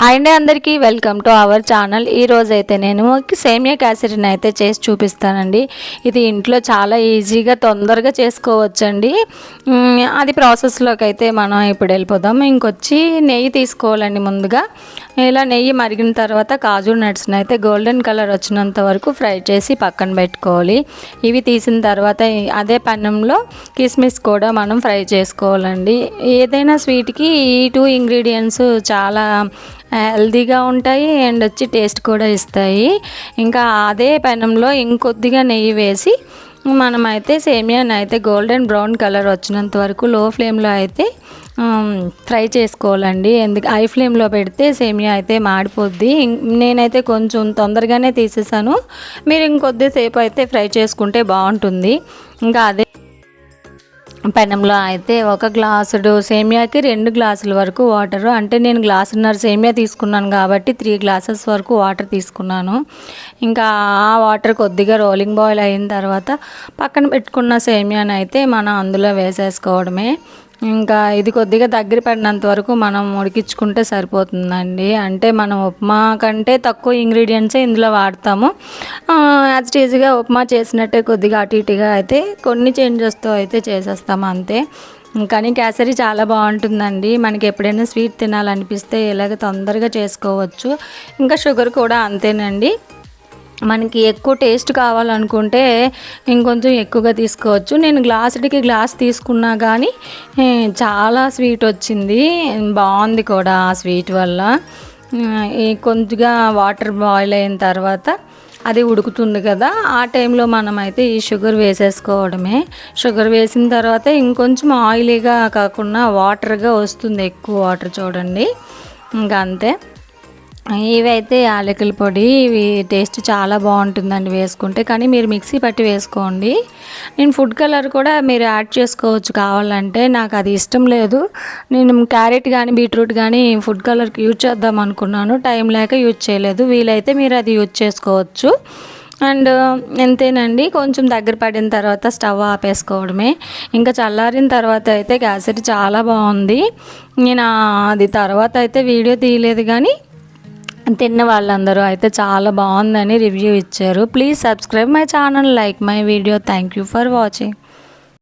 Hi అండి అందరికీ welcome to our channel. ఈ అయితే నేను సేమియా క్యాసరీని అయితే చేసి చూపిస్తానండి. ఇది ఇంట్లో చాలా ఈజీగా తొందరగా చేసుకోవచ్చండి. అది ప్రాసెస్లోకి అయితే మనం ఇప్పుడు వెళ్ళిపోదాం. ఇంకొచ్చి నెయ్యి తీసుకోవాలండి ముందుగా. ఇలా నెయ్యి మరిగిన తర్వాత కాజు నట్స్ని అయితే గోల్డెన్ కలర్ వచ్చినంత వరకు ఫ్రై చేసి పక్కన పెట్టుకోవాలి. ఇవి తీసిన తర్వాత అదే పన్నంలో కిస్మిస్ కూడా మనం ఫ్రై చేసుకోవాలండి. ఏదైనా స్వీట్కి ఈ టూ ఇంగ్రీడియంట్స్ చాలా హెల్తీగా ఉంటాయి అండ్ వచ్చి టేస్ట్ కూడా ఇస్తాయి. ఇంకా అదే పెనంలో ఇంకొద్దిగా నెయ్యి వేసి మనమైతే సేమియాని అయితే గోల్డెన్ బ్రౌన్ కలర్ వచ్చినంత వరకు లో ఫ్లేమ్లో అయితే ఫ్రై చేసుకోవాలండి. ఎందుకు హై ఫ్లేమ్లో పెడితే సేమియా అయితే మాడిపోద్ది. నేనైతే కొంచెం తొందరగానే తీసేసాను. మీరు ఇంకొద్దిసేపు అయితే ఫ్రై చేసుకుంటే బాగుంటుంది. ఇంకా అదే పెనంలో అయితే ఒక గ్లాసుడు సేమియాకి రెండు గ్లాసుల వరకు వాటర్ అంటే నేను గ్లాసున్నర సేమియా తీసుకున్నాను కాబట్టి త్రీ గ్లాసెస్ వరకు వాటర్ తీసుకున్నాను. ఇంకా ఆ వాటర్ కొద్దిగా రోలింగ్ బాయిల్ అయిన తర్వాత పక్కన పెట్టుకున్న సేమియాని అయితే మనం అందులో వేసేసుకోవడమే. ఇంకా ఇది కొద్దిగా దగ్గర పడినంత వరకు మనం ఉడికించుకుంటే సరిపోతుందండి. అంటే మనం ఉప్మా కంటే తక్కువ ఇంగ్రీడియంట్సే ఇందులో వాడతాము. యాజ్ ఈజీగా ఉప్మా చేసినట్టే కొద్దిగా అటు ఇటుగా అయితే కొన్ని చేంజెస్తో అయితే చేసేస్తాము అంతే. కానీ కేసరి చాలా బాగుంటుందండి. మనకి ఎప్పుడైనా స్వీట్ తినాలనిపిస్తే ఇలాగ తొందరగా చేసుకోవచ్చు. ఇంకా షుగర్ కూడా అంతేనండి. మనకి ఎక్కువ టేస్ట్ కావాలనుకుంటే ఇంకొంచెం ఎక్కువగా తీసుకోవచ్చు. నేను గ్లాసుడికి గ్లాస్ తీసుకున్నా కానీ చాలా స్వీట్ వచ్చింది. బాగుంది కూడా ఆ స్వీట్ వల్ల. కొద్దిగా వాటర్ బాయిల్ అయిన తర్వాత అది ఉడుకుతుంది కదా ఆ టైంలో మనమైతే ఈ షుగర్ వేసేసుకోవడమే. షుగర్ వేసిన తర్వాత ఇంకొంచెం ఆయిలీగా కాకుండా వాటర్గా వస్తుంది ఎక్కువ వాటర్ చూడండి. ఇంకా అంతే. ఇవైతే యాలకుల పొడి ఇవి టేస్ట్ చాలా బాగుంటుందండి వేసుకుంటే. కానీ మీరు మిక్సీ పట్టి వేసుకోండి. నేను ఫుడ్ కలర్ కూడా మీరు యాడ్ చేసుకోవచ్చు కావాలంటే. నాకు అది ఇష్టం లేదు. నేను క్యారెట్ కానీ బీట్రూట్ కానీ ఫుడ్ కలర్కి యూజ్ చేద్దాం అనుకున్నాను. టైం లేక యూజ్ చేయలేదు. వీలైతే మీరు అది యూజ్ చేసుకోవచ్చు. అండ్ ఎంతేనండి? కొంచెం దగ్గర పడిన తర్వాత స్టవ్ ఆపేసుకోవడమే. ఇంకా చల్లారిన తర్వాత అయితే గ్యాసెట్ చాలా బాగుంది. నేను అది తర్వాత అయితే వీడియో తీయలేదు కానీ తిన్న వాళ్ళందరూ అయితే చాలా బాగుందని రివ్యూ ఇచ్చారు. Please subscribe my channel like my video thank you for watching